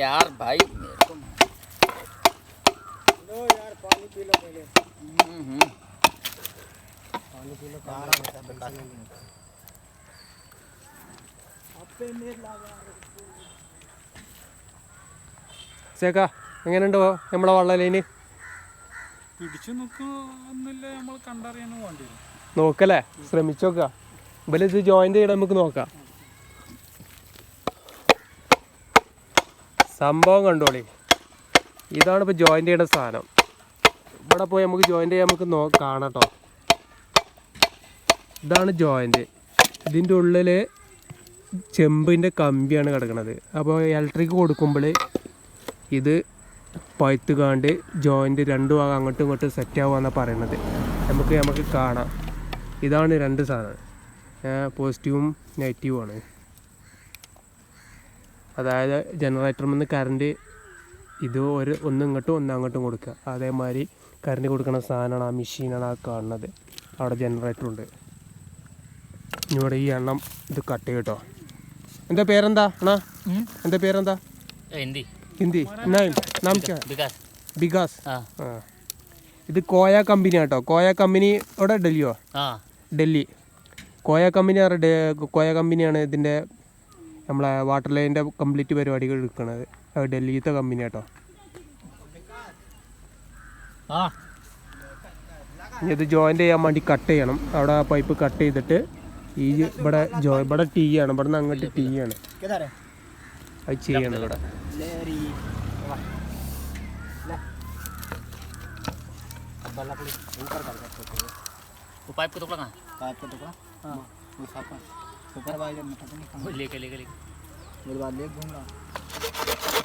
यार भाई मेरे को लो यार पानी पी लो पहले हम्म, हम्म। पानी पी लो बारह बजे बेकार ചേക്കാ എങ്ങനെയുണ്ട് നമ്മളെ വള്ളലൈന് പിടിച്ചു നോക്കുന്നില്ല നമ്മൾ കണ്ടറിയാനും വേണ്ടി വരും നോക്കല്ലേ ശ്രമിച്ചോക്ക ഇവല് ഇത് ജോയിന്റ് ചെയ്യണം നമുക്ക് നോക്കാം സംഭവം കണ്ടോളി. ഇതാണ് ഇപ്പോൾ ജോയിന്റ് ചെയ്യേണ്ട സാധനം. ഇവിടെ പോയി നമുക്ക് ജോയിന്റ് ചെയ്യാൻ നമുക്ക് നോ കാണട്ടോ. ഇതാണ് ജോയിന്റ് ഇതിന്റെ ഉള്ളിൽ ചെമ്പിന്റെ കമ്പിയാണ് കിടക്കുന്നത് അപ്പോൾ ഇലക്ട്രിക് കൊടുക്കുമ്പോൾ ഇത് പഴുത്തുകാണ്ട് ജോയിന്റ് രണ്ട് ഭാഗം അങ്ങോട്ടും ഇങ്ങോട്ടും സെറ്റ് ആവുകയെന്നാണ് പറയുന്നത് നമുക്ക് നമുക്ക് കാണാം. ഇതാണ് രണ്ട് സാധനം. പോസിറ്റീവും നെഗറ്റീവുമാണ് അതായത് ജനറേറ്ററിൽ നിന്ന് കറണ്ട് ഇത് ഒരു ഒന്നും ഇങ്ങോട്ടും ഒന്നും അങ്ങോട്ടും കൊടുക്കുക. അതേമാതിരി കറണ്ട് കൊടുക്കുന്ന സാധനമാണ് ആ മെഷീനാണ് ആ കാണുന്നത്. അവിടെ ജനറേറ്ററുണ്ട് ഇവിടെ ഈ എണ്ണം ഇത് കട്ട് കേട്ടോ എന്താ പേരെന്താ? അണ എന്താ പേരെന്താ? ഹിന്ദി. ഹിന്ദി. ബികാസ് ആ. ഇത് കോയ കമ്പനി കേട്ടോ കോയ കമ്പനി ഇവിടെ ഡൽഹിയോ? ഡൽഹി. കോയ കമ്പനി കോയ കമ്പനിയാണ് ഇതിന്റെ നമ്മളെ വാട്ടർ ലൈനിൻ്റെ കംപ്ലീറ്റ് പരിപാടികൾ എടുക്കുന്നത് അത് ഡൽഹിത്തെ കമ്പനി കേട്ടോ हाँ ഇനി ഇത് ജോയിൻ്റ് ചെയ്യാൻ വേണ്ടി കട്ട് ചെയ്യണം അവിടെ പൈപ്പ് കട്ട് ചെയ്തിട്ട് ഈ ഇവിടെ ജോ ഇവിടെ ടീ ആണ് ഇവിടെ നിന്ന് അങ്ങോട്ട് ടീ ആണ് किधर है അത് ചെയ്യണം ഇവിടെ लेरी वाह ले अब लकड़ी ऊपर कर सकते हो वो पाइप को टुकड़ा कहाँ पाइप का टुकड़ा हाँ वो साफ सुपरवाइजर में पता नहीं है? वो कहाँ लेके लेके लेके मेरे बाद ले घूम रहा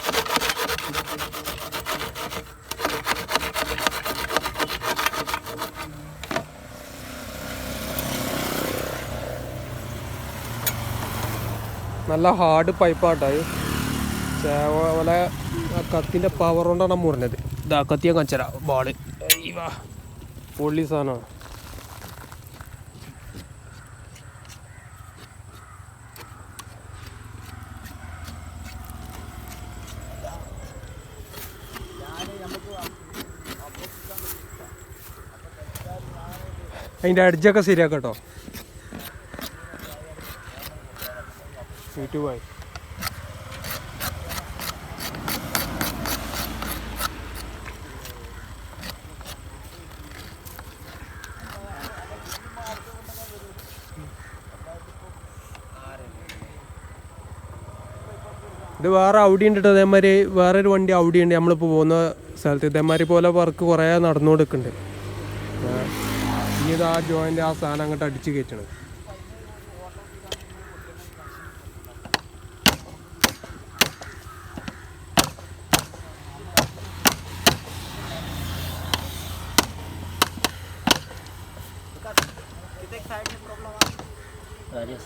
നല്ല ഹാർഡ് പൈപ്പാട്ടോ ഇത് പോലെ കത്തിൻ്റെ പവർ കൊണ്ടാണ് മുറിഞ്ഞത് ഇതാ കത്തിയ കച്ചറ ബാള് വാ പൊള്ളി സാധനമാണ് അതിന്റെ അടിച്ചൊക്കെ ശരിയാക്കട്ടോ. യൂട്യൂബായി ഇത് വേറെ ഔഡി ഉണ്ട് ട്ടോ. ഇതേമാതിരി വേറൊരു വണ്ടി ഔഡി ഉണ്ട് നമ്മളിപ്പോൾ പോകുന്ന സ്ഥലത്ത് ഇതേമാതിരി പോലെ വർക്ക് കുറേ നടന്നു കൊടുക്കുന്നുണ്ട് ഇനി ഇത് ആ ജോയിൻ്റ് ആ സാധനം അങ്ങോട്ട് അടിച്ച് കയറ്റണം कितने साइड में प्रॉब्लम आ रही राजेश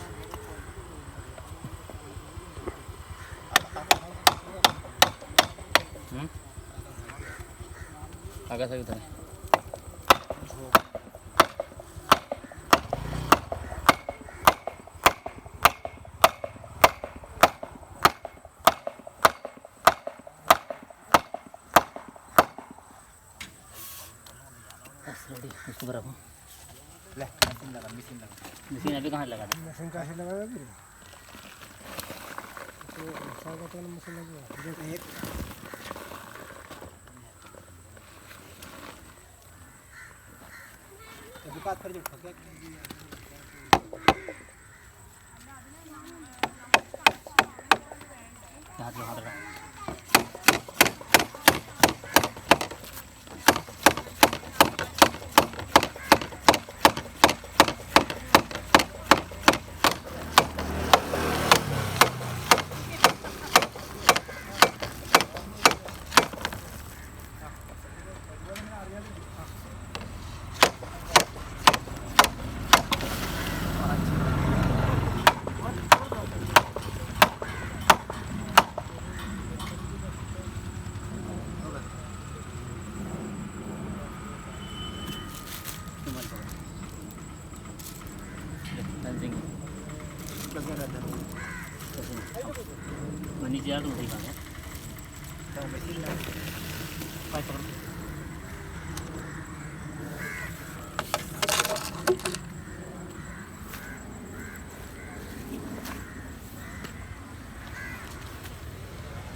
हम्म आगे से उधर उसको बराबर ले मशीन लगा मशीन लगा मशीन अभी कहाँ लगा मशीन कैसे लगाएगा एक दुकान पर जो ठोके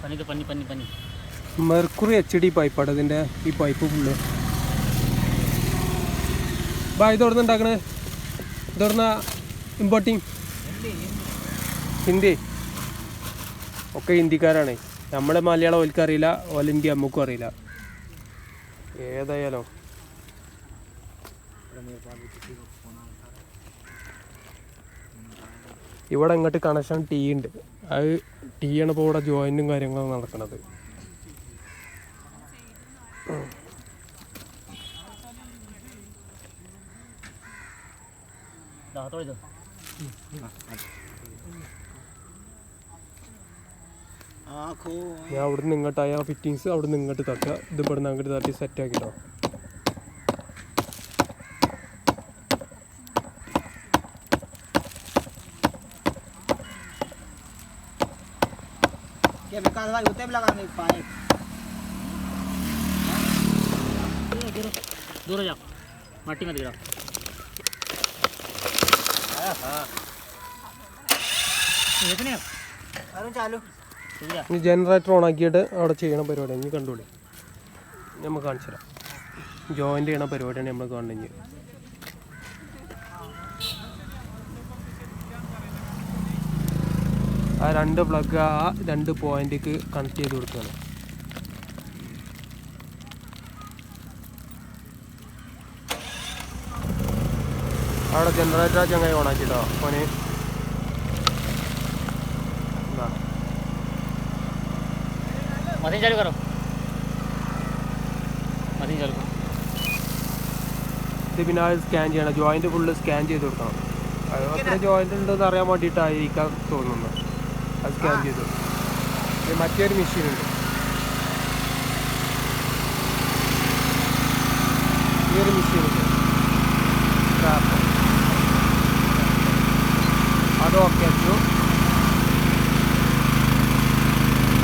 പനി പനി പനി മുതലാണ് മെർക്കുറി എച്ച് ഡി പൈപ്പാണ് അതിന്റെ ഈ പൈപ്പ് ഫുള്ള് ബാ ഇത് എവിടെ ഉണ്ടാക്കണേ? ഇമ്പോർട്ടിങ് ഹിന്ദി. ഒക്കെ ഹിന്ദിക്കാരാണ്. നമ്മുടെ മലയാളം ഓൽക്ക് അറിയില്ല ഓൽ ഇന്ത്യ നമുക്കും അറിയില്ല. ഏതായാലോ. ഇവിടെ ഇങ്ങോട്ട് കണക്ഷൻ ടീ ഉണ്ട്. അത് ടീ ആണ് ഇപ്പോൾ ഇവിടെ ജോയിന്റും കാര്യങ്ങളും നടക്കുന്നത് Đó, tôi rồi. അവിടെ നിന്ന് ഇങ്ങോട്ടായ ഫിറ്റിങ്സ് അവിടെ നിന്ന് ഇങ്ങോട്ട് തട്ടുക. ഇത് ഇവിടെ നിന്ന് അങ്ങോട്ട് തട്ടി സെറ്റ് ആക്കിട്ടോ ദൂരം മട്ടി മതി കിടാം ഇനി ജനറേറ്റർ ഓൺ ആക്കിയിട്ട് അവിടെ ചെയ്യണ പരിപാടി ഇനി കണ്ടോളി നമ്മൾ കാണിച്ചു തരാം. ജോയിന്റ് ചെയ്യണ പരിപാടിയാണ് നമ്മൾ കാണുന്നത് ആ രണ്ട് പ്ലഗ് ആ രണ്ട് പോയിന്റിക്ക് കണക്ട് ചെയ്ത് കൊടുക്കുകയാണ്. അവിടെ ജനറേറ്റർ ചങ്ങായി ഓൺ ആക്കിട്ടോ ഓന് എന്താ मशीन चालू करो मशीन चालू करो ഇത് പിന്നെ അത് സ്കാൻ ചെയ്യണം ജോയിന്റ് ഫുള്ള് സ്കാൻ ചെയ്ത് കൊടുക്കണം അത് എത്ര ജോയിന്റ് ഉണ്ടെന്ന് അറിയാൻ വേണ്ടിയിട്ടായിരിക്കാം തോന്നുന്നു അത് സ്കാൻ ചെയ്തു ഇത് മറ്റൊരു മെഷീൻ ഉണ്ട് ഈ ഒരു മെഷീൻ ഉണ്ട് Trap. അത് ഓക്കെ അച്ചു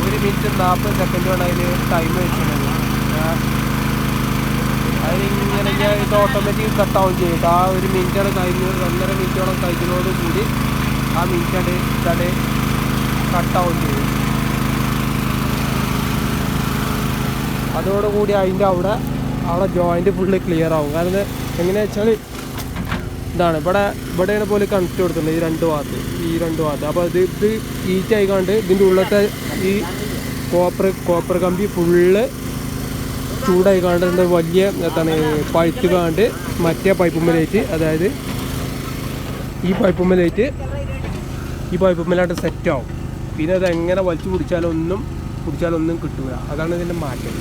ഒരു മിനിറ്റ് നാൽപ്പത് സെക്കൻഡ് കൊണ്ട് അതിൽ ടൈം വെച്ചിട്ടുണ്ട് അതിലിങ്ങനെ ഞാൻ ഇത് ഓട്ടോമാറ്റിക് കട്ടാവും ചെയ്യും. ആ ഒരു മിനിറ്റാണ് കഴിഞ്ഞ് ഒന്നര മിനിറ്റോളം കഴിഞ്ഞതോട് കൂടി ആ മിനിറ്റാണ് ഇതാണ് കട്ടാവും ചെയ്യും. അതോടുകൂടി അതിന്റെ അവിടെ അവിടെ ജോയിന്റ് ഫുള്ള് ക്ലിയർ ആവും. കാരണം എങ്ങനെയാ വെച്ചാൽ ഇതാണ്. ഇവിടെ ഇവിടെയാണ് പോലെ കണക്ട് കൊടുത്തിട്ടുണ്ട് ഈ രണ്ട് ഭാഗത്ത് ഈ രണ്ട് ഭാഗത്ത് അപ്പോൾ ഇത് ഇത് ഹീറ്റ് ആയിക്കൊണ്ട് ഇതിന്റെ ഉള്ളത്തെ ഈ കോപ്പർ കോപ്പർ കമ്പി ഫുള്ള് ചൂടായിക്കാണ്ട് എന്താ വലിയ എന്താണ് പഴുത്ത് കാണ്ട് മറ്റേ പൈപ്പുമ്മലേറ്റ് അതായത് ഈ പൈപ്പുമ്മലേറ്റ് ഈ പൈപ്പുമ്മലായിട്ട് സെറ്റാവും പിന്നെ അത് എങ്ങനെ വലിച്ചു പിടിച്ചാലൊന്നും പിടിച്ചാലൊന്നും കിട്ടില്ല അതാണ് ഇതിന്റെ മാറ്റം.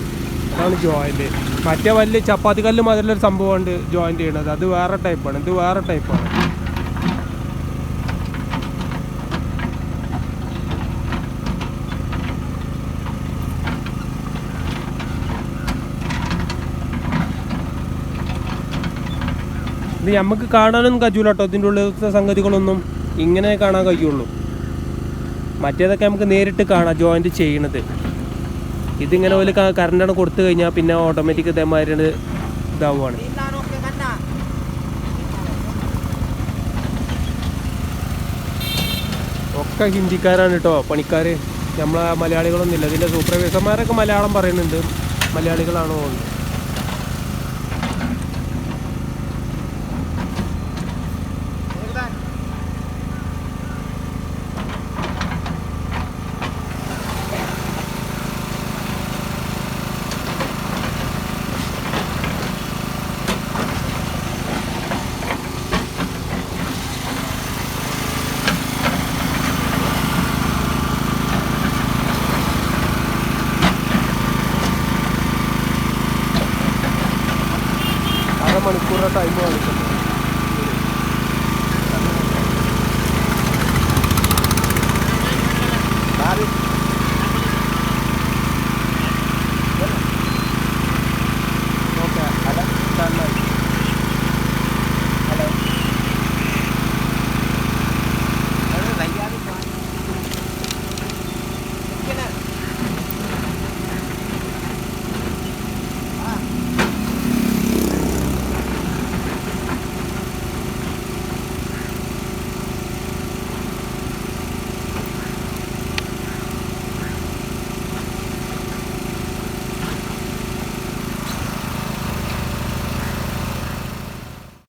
അതാണ് ജോയിന്റ് മറ്റേ വലിയ ചപ്പാത്തി കല്ല് മുതലൊരു സംഭവമുണ്ട് ജോയിന്റ് ചെയ്യണത്. അത് വേറെ ടൈപ്പാണ് ഇത് വേറെ ടൈപ്പാണ് ഇത് നമുക്ക് കാണാനൊന്നും കഴിയൂല കേട്ടോ ഇതിന്റെ ഉള്ളിലത്തെ സംഗതികളൊന്നും ഇങ്ങനെ കാണാൻ കഴിയുള്ളൂ. മറ്റേതൊക്കെ നമുക്ക് നേരിട്ട് കാണാം ജോയിന്റ് ചെയ്യണത്. ഇതിങ്ങനെ ഒരു കറണ്ടാണ് കൊടുത്തു കഴിഞ്ഞാൽ പിന്നെ ഓട്ടോമാറ്റിക് ഇതേമാതിരി ഇതാവുകയാണ് ഒക്കെ ഹിന്ദിക്കാരാണ് കേട്ടോ പണിക്കാർ നമ്മളെ മലയാളികളൊന്നുമില്ല. ഇതിന്റെ സൂപ്പർവൈസർമാരൊക്കെ മലയാളം പറയുന്നുണ്ട്. മലയാളികളാണോ എന്ന്.